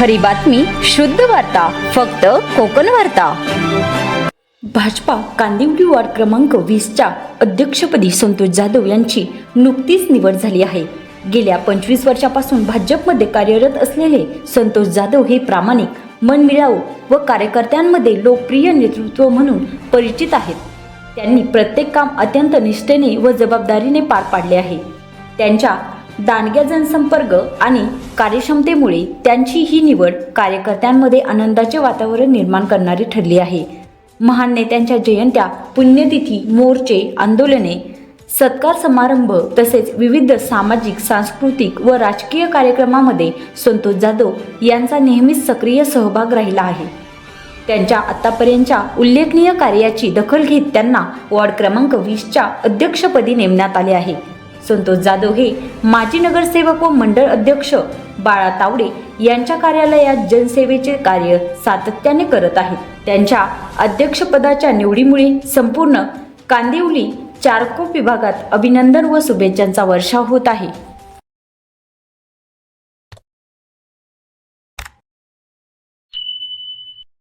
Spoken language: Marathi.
खरी बातमी शुद्ध वार्ता फक्त कोकण वार्ता. भाजपा कांदिवली वार्ड क्रमांक वीसच्या अध्यक्षपदी संतोष जाधव यांची नुकतीच निवड झाली आहे. गेल्या पंचवीस वर्षापासून भाजपमध्ये कार्यरत असलेले संतोष जाधव हे प्रामाणिक मनमिळाऊ व कार्यकर्त्यांमध्ये लोकप्रिय नेतृत्व म्हणून परिचित आहेत. त्यांनी प्रत्येक काम अत्यंत निष्ठेने व जबाबदारीने पार पाडले आहे. त्यांच्या दांडग्या जनसंपर्क आणि कार्यक्षमतेमुळे त्यांची ही निवड कार्यकर्त्यांमध्ये आनंदाचे वातावरण निर्माण करणारी ठरली आहे. महान नेत्यांच्या जयंत्या पुण्यतिथी मोर्चे आंदोलने सत्कार समारंभ तसेच विविध सामाजिक सांस्कृतिक व राजकीय कार्यक्रमामध्ये संतोष जाधव यांचा नेहमीच सक्रिय सहभाग राहिला आहे. त्यांच्या आतापर्यंतच्या उल्लेखनीय कार्याची दखल घेत त्यांना वॉर्ड क्रमांक वीसच्या अध्यक्षपदी नेमण्यात आले आहे. संतोष जाधव हे माजी नगरसेवक व मंडळ अध्यक्ष बाळा तावडे यांच्या कार्यालयात जनसेवेचे कार्य सातत्याने करत आहेत. त्यांच्या अध्यक्षपदाच्या निवडीमुळे संपूर्ण कांदिवली चारकोप विभागात अभिनंदन व शुभेच्छांचा वर्षाव होत आहे.